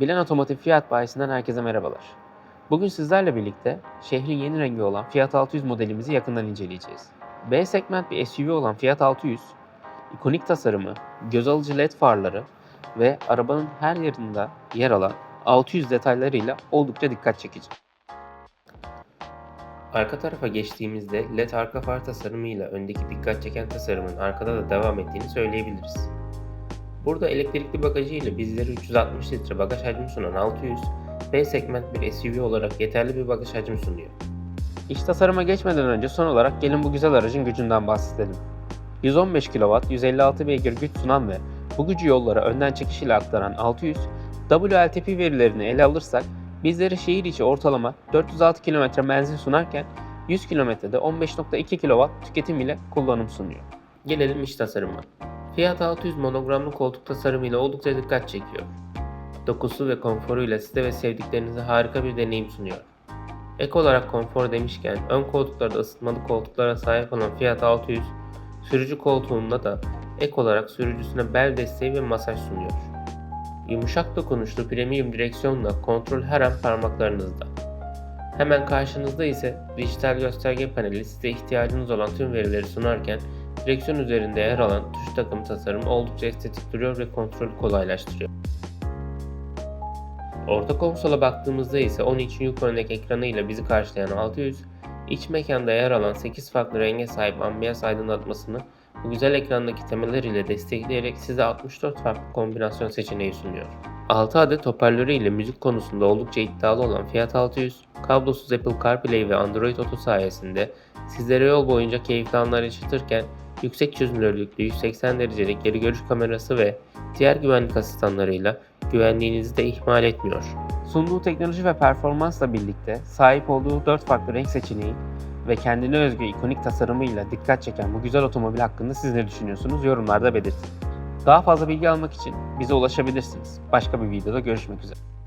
Bilen Otomotiv Fiyat Bayisi'nden herkese merhabalar. Bugün sizlerle birlikte şehrin yeni rengi olan Fiat 600 modelimizi yakından inceleyeceğiz. B segment bir SUV olan Fiat 600, ikonik tasarımı, göz alıcı led farları ve arabanın her yerinde yer alan 600 detaylarıyla oldukça dikkat çekici. Arka tarafa geçtiğimizde led arka far tasarımıyla öndeki dikkat çeken tasarımın arkada da devam ettiğini söyleyebiliriz. Burada elektrikli bagajı ile bizlere 360 litre bagaj hacmi sunan 600, B segment bir SUV olarak yeterli bir bagaj hacmi sunuyor. İç tasarıma geçmeden önce son olarak gelin bu güzel aracın gücünden bahsedelim. 115 kW, 156 beygir güç sunan ve bu gücü yollara önden çekiş ile aktaran 600, WLTP verilerini ele alırsak bizlere şehir içi ortalama 406 km menzil sunarken 100 km'de 15.2 kW tüketim ile kullanım sunuyor. Gelelim iç tasarıma. Fiat 600 monogramlı koltuk tasarımıyla oldukça dikkat çekiyor. Dokusu ve konforuyla size ve sevdiklerinize harika bir deneyim sunuyor. Ek olarak konfor demişken ön koltuklarda ısıtmalı koltuklara sahip olan Fiat 600, sürücü koltuğunda da ek olarak sürücüsüne bel desteği ve masaj sunuyor. Yumuşak dokunuşlu premium direksiyonla kontrol her an parmaklarınızda. Hemen karşınızda ise dijital gösterge paneli size ihtiyacınız olan tüm verileri sunarken direksiyon üzerinde yer alan tuş takım tasarımı oldukça estetik duruyor ve kontrolü kolaylaştırıyor. Orta konsola baktığımızda ise 10 inç örnek ekranıyla bizi karşılayan 600, iç mekanda yer alan 8 farklı renge sahip ambiyans aydınlatmasını bu güzel ekrandaki temeller ile destekleyerek size 64 farklı kombinasyon seçeneği sunuyor. 6 adet hoparlörü ile müzik konusunda oldukça iddialı olan Fiat 600, kablosuz Apple CarPlay ve Android Auto sayesinde sizlere yol boyunca keyifli anlar yaşatırken yüksek çözünürlüklü 180 derecelik geri görüş kamerası ve diğer güvenlik asistanlarıyla güvenliğinizi de ihmal etmiyor. Sunduğu teknoloji ve performansla birlikte sahip olduğu 4 farklı renk seçeneği ve kendine özgü ikonik tasarımıyla dikkat çeken bu güzel otomobil hakkında siz ne düşünüyorsunuz yorumlarda belirtin. Daha fazla bilgi almak için bize ulaşabilirsiniz. Başka bir videoda görüşmek üzere.